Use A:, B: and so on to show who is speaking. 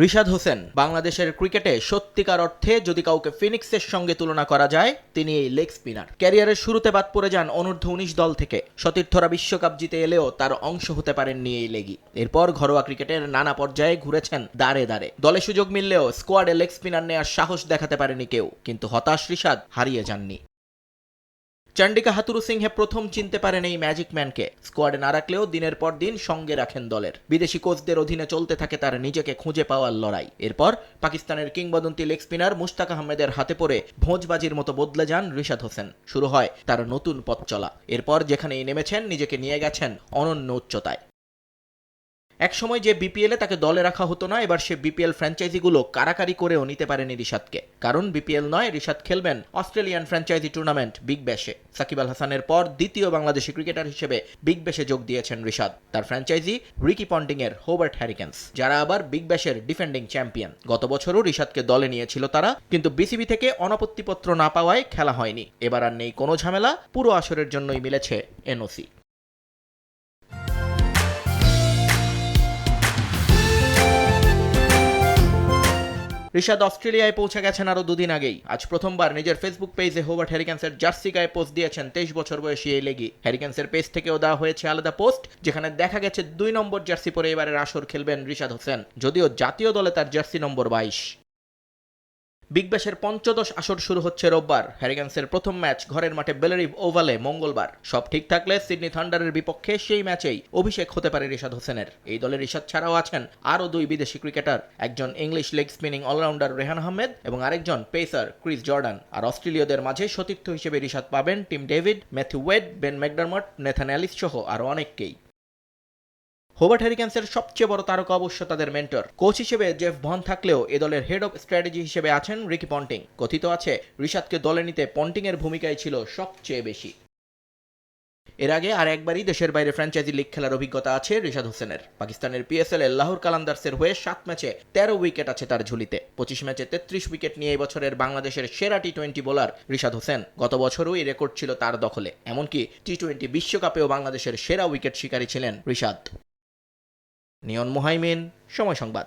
A: রিশাদ হোসেন, বাংলাদেশের ক্রিকেটে সত্যিকার অর্থে যদি কাউকে ফিনিক্সের সঙ্গে তুলনা করা যায়, তিনি এই লেগ স্পিনার। ক্যারিয়ারের শুরুতে বাদ পড়ে যান অনূর্ধ্ব উনিশ দল থেকে। সতীর্থরা বিশ্বকাপ জিতে এলেও তার অংশ হতে পারেননি এই লেগি এরপর ঘরোয়া ক্রিকেটের নানা পর্যায়ে ঘুরেছেন দাঁড়ে দাঁড়ে দলে সুযোগ মিললেও স্কোয়াডে লেগ স্পিনার নেওয়ার সাহস দেখাতে পারেনি কেউ। কিন্তু হতাশ রিশাদ হারিয়ে যাননি। চন্ডিকা হাতুরু সিংহে প্রথম চিনতে পারেন এই ম্যাজিক ম্যানকে। স্কোয়াডে না রাখলেও দিনের পর দিন সঙ্গে রাখেন দলের। বিদেশি কোচদের অধীনে চলতে থাকে তার নিজেকে খুঁজে পাওয়ার লড়াই। এরপর পাকিস্তানের কিংবদন্তি লেগ স্পিনার মুস্তাক আহমেদের হাতে পড়ে ভোঁজবাজির মতো বদলে যান রিশাদ হোসেন। শুরু হয় তার নতুন পথ চলা। এরপর যেখানেই নেমেছেন, নিজেকে নিয়ে গেছেন অনন্য উচ্চতায়। একসময় যে বিপিএলে তাকে দলে রাখা হতো না, এবার সে বিপিএল ফ্র্যাঞ্চাইজিগুলো কারাকারি করেও নিতে পারেনি রিশাদকে। কারণ বিপিএল নয়, রিশাদ খেলবেন অস্ট্রেলিয়ান ফ্র্যাঞ্চাইজি টুর্নামেন্ট বিগ ব্যাশে সাকিব আল হাসানের পর দ্বিতীয় বাংলাদেশি ক্রিকেটার হিসেবে বিগ ব্যাশে যোগ দিয়েছেন রিশাদ। তার ফ্র্যাঞ্চাইজি রিকি পন্টিং এর হোবার্ট হ্যারিকেন্স যারা আবার বিগ ব্যাশের ডিফেন্ডিং চ্যাম্পিয়ন গত বছরও রিশাদকে দলে নিয়েছিল তারা, কিন্তু বিসিবি থেকে অনাপত্তিপত্র না পাওয়ায় খেলা হয়নি। এবার আর নেই কোনো ঝামেলা, পুরো আসরের জন্যই মিলেছে এনওসি ঋষাদ অস্ট্রেলিয়ায় পৌঁছে গেছেন আরও দুদিন আগেই। আজ প্রথমবার নিজের ফেসবুক পেজে হোবার্ট হ্যারিকেন্সের জার্সি গায়ে পোস্ট দিয়েছেন তেইশ বছর বয়সী এই লেগি। হ্যারিকেন্সের পেজ থেকেও দেওয়া হয়েছে আলাদা পোস্ট যেখানে দেখা গেছে দুই নম্বর জার্সি পরে এবারের আসর খেলবেন ঋষাদ হোসেন, যদিও জাতীয় দলে তার জার্সি নম্বর বাইশ। বিগ ব্যাশের পঞ্চদশ আসর শুরু হচ্ছে রোববার। হ্যারিগেন্সের প্রথম ম্যাচ ঘরের মাঠে বেলারিভ ওভালে মঙ্গলবার। সব ঠিক থাকলে সিডনি থান্ডারের বিপক্ষে সেই ম্যাচেই অভিষেক হতে পারে রিশাদ হোসেনের। এই দলের রিশাদ ছাড়াও আছেন আরও দুই বিদেশি ক্রিকেটার, একজন English leg spinning allrounder Rehan Ahmed এবং আরেকজন পেসার ক্রিস জর্ডান। আর অস্ট্রেলীয়দের মাঝে সতীর্থ হিসেবে রিশাদ পাবেন Tim David, Matthew Wade, Ben McDermott, Nathan Ellis সহ আরও অনেককেই। হোবার্ট হ্যারিকেন্সের সবচেয়ে বড় তারকা অবশ্য তাদের মেন্টর কোচ হিসেবে জেফ ভন থাকলেও এ দলের হেড অফ স্ট্র্যাটেজি হিসেবে আছেন রিকি পন্টিং কথিত আছে, রিশাদকে দলে নিতে পন্টিং এর ভূমিকাই ছিল সবচেয়ে বেশি। এর আগে আর একবারই দেশের বাইরে ফ্র্যাঞ্চাইজি লিগ খেলার অভিজ্ঞতা আছে রিশাদ হোসেনের। পাকিস্তানের পিএসএল এ লাহোর কালান্দার্সের হয়ে সাত ম্যাচে তেরো উইকেট আছে তার ঝুলিতে। পঁচিশ ম্যাচে তেত্রিশ উইকেট নিয়ে বছরের বাংলাদেশের সেরা T twenty bowler Rishad Hossain. গত বছরও এই রেকর্ড ছিল তার দখলে। এমনকি টি টোয়েন্টি বিশ্বকাপেও বাংলাদেশের সেরা উইকেট শিকারী ছিলেন রিশাদ। নিয়ন মোহাইমিন সময় সংবাদ।